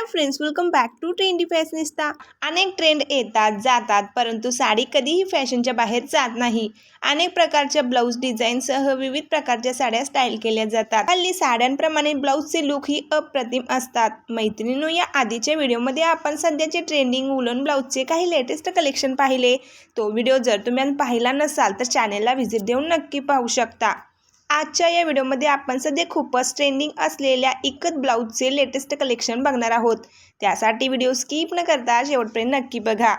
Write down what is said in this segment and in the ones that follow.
Hi friends welcome back to trendy fashionista अनेक trend येतात जातात परंतु साडी कधीही फॅशनच्या बाहेर जात नाही. अनेक प्रकारच्या ब्लाऊज डिझाईनसह विविध प्रकारच्या साड्या स्टाईल केल्या जातात. हल्ली साड्यांप्रमाणे ब्लाऊजचे लुक ही अप्रतिम असतात. मैत्रिणीनो या आधीच्या व्हिडिओमध्ये आपण सध्याचे ट्रेंडिंग वुलन ब्लाऊजचे काही लेटेस्ट कलेक्शन पाहिले. तो व्हिडिओ जर तुम्ही पाहिला नसाल तर चॅनेलला व्हिजिट देऊन नक्की पाहू शकता. आजच्या या व्हिडिओमध्ये आपण सध्या खूपच ट्रेंडिंग असलेल्या इकत ब्लाऊजचे लेटेस्ट कलेक्शन बघणार आहोत. त्यासाठी व्हिडिओ स्किप न करता शेवटपर्यंत नक्की बघा.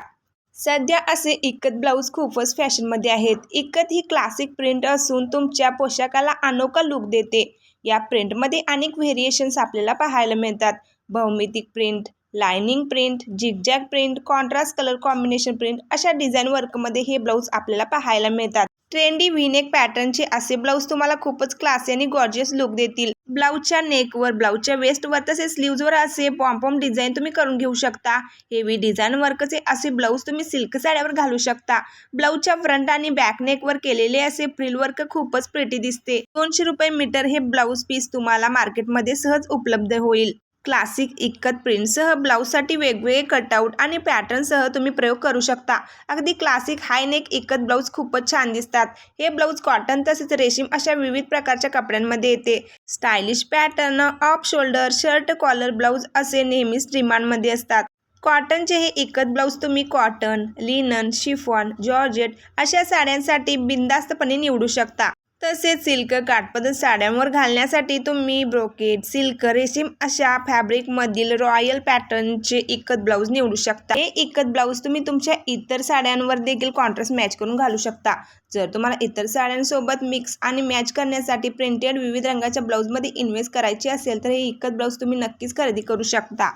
सध्या असे इकत ब्लाऊज खूपच फॅशनमध्ये आहेत. इकत ही क्लासिक प्रिंट असून तुमच्या पोशाखाला अनोखा लुक देते. या प्रिंटमध्ये अनेक व्हेरिएशन्स आपल्याला पाहायला मिळतात. भौमितिक print lining print zigzag print contrast colour combination print अशा डिझाईन वर्कमध्ये हे ब्लाऊज आपल्याला पाहायला मिळतात. ट्रेंडी व्हीनेक पॅटर्नचे असे ब्लाऊज तुम्हाला खूपच क्लासी आणि गॉर्जियस लुक देतील. ब्लाऊजच्या नेकवर ब्लाऊजच्या वेस्टवर तसेच स्लीव्जवर असे पॉम्पॉम डिझाईन तुम्ही करून घेऊ शकता. हेवी डिझाईन वर्कचे असे ब्लाऊज तुम्ही सिल्क साड्यावर घालू शकता. ब्लाऊजच्या फ्रंट आणि बॅक नेकवर केलेले असे फ्रिल वर्क खूपच प्रिटी दिसते. दोनशे रुपये मीटर हे ब्लाऊज पीस तुम्हाला मार्केटमध्ये सहज उपलब्ध होईल. क्लासिक इक्कत प्रिंटसह ब्लाऊजसाठी वेगवेगळे कटआउट आणि पॅटर्नसह तुम्ही प्रयोग करू शकता. अगदी क्लासिक हायनेक इक्कत ब्लाऊज खूपच छान दिसतात. हे ब्लाऊज कॉटन तसेच रेशीम अशा विविध प्रकारच्या कपड्यांमध्ये येते. Stylish pattern off shoulder shirt collar blouse असे नेहमीच डिमांडमध्ये असतात. कॉटनचे हे इकत ब्लाऊज तुम्ही कॉटन लिनन शिफॉन जॉर्जेट अशा साड्यांसाठी बिनधास्तपणे निवडू शकता. तसेच सिल्क काठपदर साड्यांवर घालण्यासाठी तुम्ही ब्रोकेड सिल्क रेशीम अशा फॅब्रिकमधील रॉयल पॅटर्नचे इकत ब्लाऊज निवडू शकता. हे इकत ब्लाऊज तुम्ही तुमच्या इतर साड्यांवर देखील कॉन्ट्रास्ट मॅच करून घालू शकता. जर तुम्हाला इतर साड्यांसोबत मिक्स आणि मॅच करण्यासाठी प्रिंटेड विविध रंगाच्या ब्लाऊजमध्ये इन्व्हेस्ट करायची असेल तर हे इकत ब्लाऊज तुम्ही नक्कीच खरेदी करू शकता.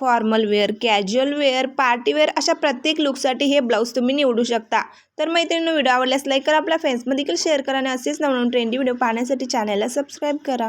Formal wear casual wear party wear अशा प्रत्येक लुकसाठी हे ब्लाऊज तुम्ही निवडू शकता. तर मैत्रिणी व्हिडिओ आवडल्यास लाईक करा आपल्या फ्रेंड्समध्ये देखील शेअर करा आणि असेच नवनवीन ट्रेंडी व्हिडिओ पाहण्यासाठी चॅनलला सबस्क्राईब करा.